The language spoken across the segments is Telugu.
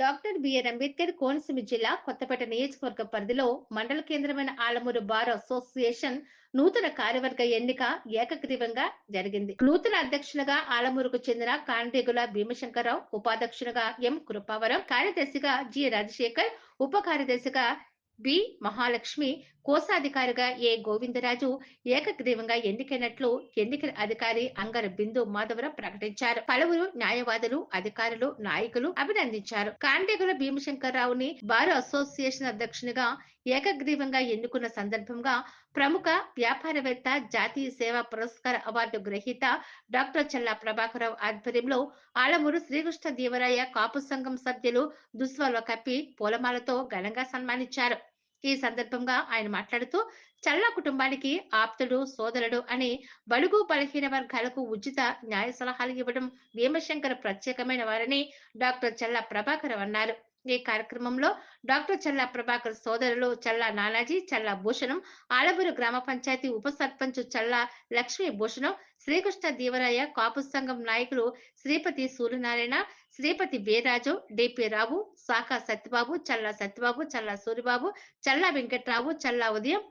డాక్టర్ బిఆర్ అంబేద్కర్ కోనసీమ జిల్లా కొత్తపేట నియోజకవర్గ పరిధిలో మండల కేంద్రమైన ఆలమూరు బార్ అసోసియేషన్ నూతన కార్యవర్గ ఎన్నిక ఏకగ్రీవంగా జరిగింది. నూతన అధ్యక్షునిగా ఆలమూరుకు చెందిన కాండేగుల భీమశంకరరావు ఉపాధ్యక్షునిగా ఎం కృపావరం కార్యదర్శిగా జి రాజశేఖర్ ఉప కార్యదర్శిగా బి మహాలక్ష్మి కోశాధికారిగా ఏ గోవిందరాజు ఏకగ్రీవంగా ఎన్నికైనట్లు ఎన్నికల అధికారి అంగర బిందు మాధవరావు ప్రకటించారు. పలువురు న్యాయవాదులు అధికారులు నాయకులు అభినందించారు. కాండేగుల భీమశంకర్రావుని బార్ అసోసియేషన్ అధ్యక్షునిగా ఏకగ్రీవంగా ఎన్నుకున్న సందర్భంగా ప్రముఖ వ్యాపారవేత్త జాతీయ సేవా పురస్కార అవార్డు గ్రహీత డాక్టర్ చల్లా ప్రభాకరరావు ఆధ్వర్యంలో ఆలమూరు శ్రీకృష్ణ దేవరాయ కాపు సంఘం సభ్యులు దుస్వాలో కప్పి పూలమాలతో ఘనంగా సన్మానించారు. ఈ సందర్భంగా ఆయన మాట్లాడుతూ చల్ల కుటుంబానికి ఆప్తుడు సోదరుడు అని బడుగు బలహీన వర్గాలకు ఉచిత న్యాయ సలహాలు ఇవ్వడం భీమశంకర్ ప్రత్యేకమైన వారని డాక్టర్ చల్ల ప్రభాకర్ అన్నారు. ఈ కార్యక్రమంలో డాక్టర్ చల్లా ప్రభాకర్ సోదరులు చల్లా నానాజీ చల్లా భూషణం ఆలబూరు గ్రామ పంచాయతీ ఉప సర్పంచ్ చల్లా లక్ష్మీ భూషణం శ్రీకృష్ణ దేవరాయ కాపు సంఘం నాయకులు శ్రీపతి సూర్యనారాయణ శ్రీపతి వీర్రాజు డిపి రావు సాకా సత్యబాబు చల్లా సత్యబాబు చల్లా సూరిబాబు చల్లా వెంకట్రావు చల్లా ఉదయం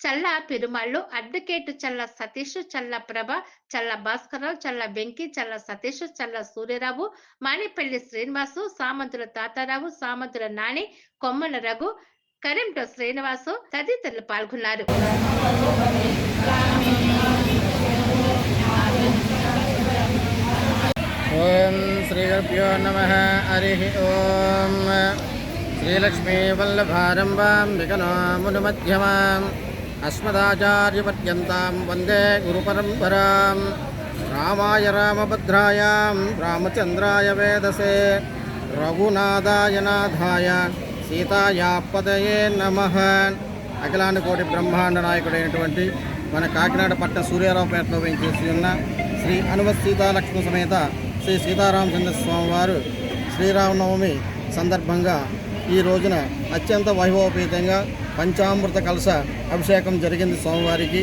చల్ల పెరుమాళ్ళు అడ్వకేట్ చల్ల సతీష్ చల్ల ప్రభ చల్ల భాస్కర్రావు చల్ల వెంకి చల్ల సతీష్ చల్ల సూర్యరావు మానేపల్లి శ్రీనివాసు సామంతుల తాతారావు సామంతుల నాని కొమ్మల రఘు కరింట శ్రీనివాసు తదితరులు పాల్గొన్నారు. ఓం శ్రీగురుభ్యో నమ. హరి ఓం. శ్రీలక్ష్మీవల్లభారంభాం వికనామునుమధ్యమాం అస్మదాచార్యపర్యంతాం వందే గురుపరంపరాం. రామాయ రామభద్రాయాం రామచంద్రాయ వేదసే. రఘునాథాయ నాథాయ సీతాయాపదయే నమ. అఖిలాండ కోటి బ్రహ్మాండ నాయకుడైనటువంటి మన కాకినాడ పట్టణ సూర్యారావుపేటలో వేయించేసి ఉన్న శ్రీ అనుమత్ సీతాలక్ష్మి సమేత శ్రీ సీతారామచంద్ర స్వామి వారు శ్రీరామనవమి సందర్భంగా ఈ రోజున అత్యంత వైభవపేతంగా పంచామృత కలశ అభిషేకం జరిగింది స్వామివారికి.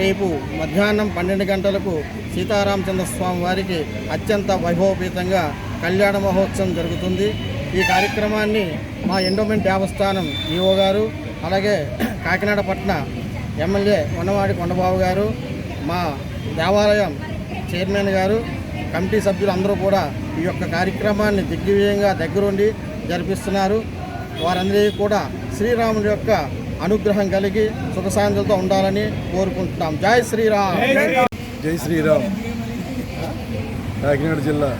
రేపు మధ్యాహ్నం పన్నెండు గంటలకు సీతారామచంద్ర స్వామి వారికి అత్యంత వైభవపేతంగా కళ్యాణ మహోత్సవం జరుగుతుంది. ఈ కార్యక్రమాన్ని మా ఎండోమెంట్ దేవస్థానం ఈఓ గారు అలాగే కాకినాడ పట్న ఎమ్మెల్యే ఉన్నవాడి కొండబాబు గారు మా దేవాలయం చైర్మన్ గారు కమిటీ సభ్యులు అందరూ కూడా ఈ యొక్క కార్యక్రమాన్ని దిగ్విజయంగా దగ్గరుండి జరిపిస్తున్నారు. వారందరికీ కూడా శ్రీరాముడి యొక్క అనుగ్రహం కలిగి సుఖశాంతులతో ఉండాలని కోరుకుంటున్నాం. జై శ్రీరామ్. జై శ్రీరామ్. కాకినాడ జిల్లా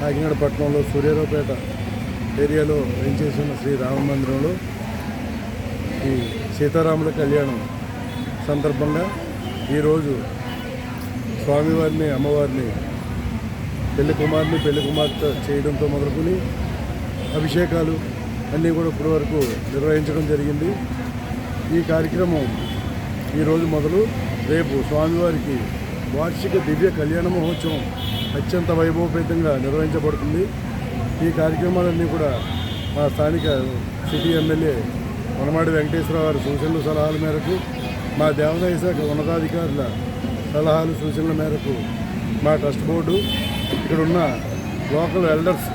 కాకినాడ పట్టణంలో సూర్యారావుపేట ఏరియాలో వేయించేసి ఉన్న శ్రీ రామ మందిరంలో ఈ సీతారాముల కళ్యాణం సందర్భంగా ఈరోజు స్వామివారిని అమ్మవారిని పెళ్ళి కుమార్ని పెళ్ళి కుమార్తె చేయడంతో మొదలుకొని అభిషేకాలు అన్నీ కూడా ఇప్పటి వరకు నిర్వహించడం జరిగింది. ఈ కార్యక్రమం ఈరోజు మొదలు. రేపు స్వామివారికి వార్షిక దివ్య కళ్యాణ మహోత్సవం అత్యంత వైభవపేతంగా నిర్వహించబడుతుంది. ఈ కార్యక్రమాలన్నీ కూడా మా స్థానిక సిటీ ఎమ్మెల్యే వనమాడి వెంకటేశ్వరరావు గారి సూచనలు సలహాల మేరకు మా దేవాదాయ శాఖ ఉన్నతాధికారుల సలహాలు సూచనల మేరకు మా ట్రస్ట్ బోర్డు ఇక్కడ ఉన్న లోకల్ ఎల్డర్స్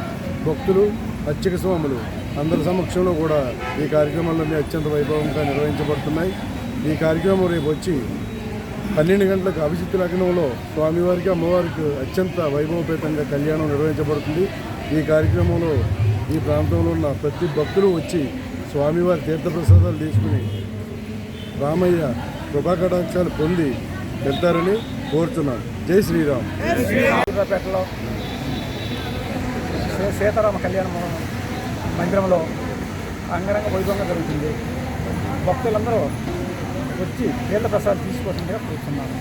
భక్తులు అర్చక స్వాములు అందరి సమక్షంలో కూడా ఈ కార్యక్రమాలన్నీ అత్యంత వైభవంగా నిర్వహించబడుతున్నాయి. ఈ కార్యక్రమం రేపు వచ్చి పన్నెండు గంటలకు అభిజిత్ లగ్నంలో స్వామివారికి అమ్మవారికి అత్యంత వైభవపేతంగా కళ్యాణం నిర్వహించబడుతుంది. ఈ కార్యక్రమంలో ఈ ప్రాంతంలో ఉన్న ప్రతి భక్తులు వచ్చి స్వామివారి తీర్థప్రసాదాలు తీసుకుని రామయ్య కృపాకటాక్షాలు పొంది వెళ్తారని కోరుతున్నాను జై శ్రీరామ్. సీతారామ కళ్యాణ మందిరంలో అంగరంగ వైభవంగా జరుగుతుంది. భక్తులందరూ వచ్చి తీర్థ ప్రసాదం తీసుకోవాల్సిందిగా కోరుతున్నాను.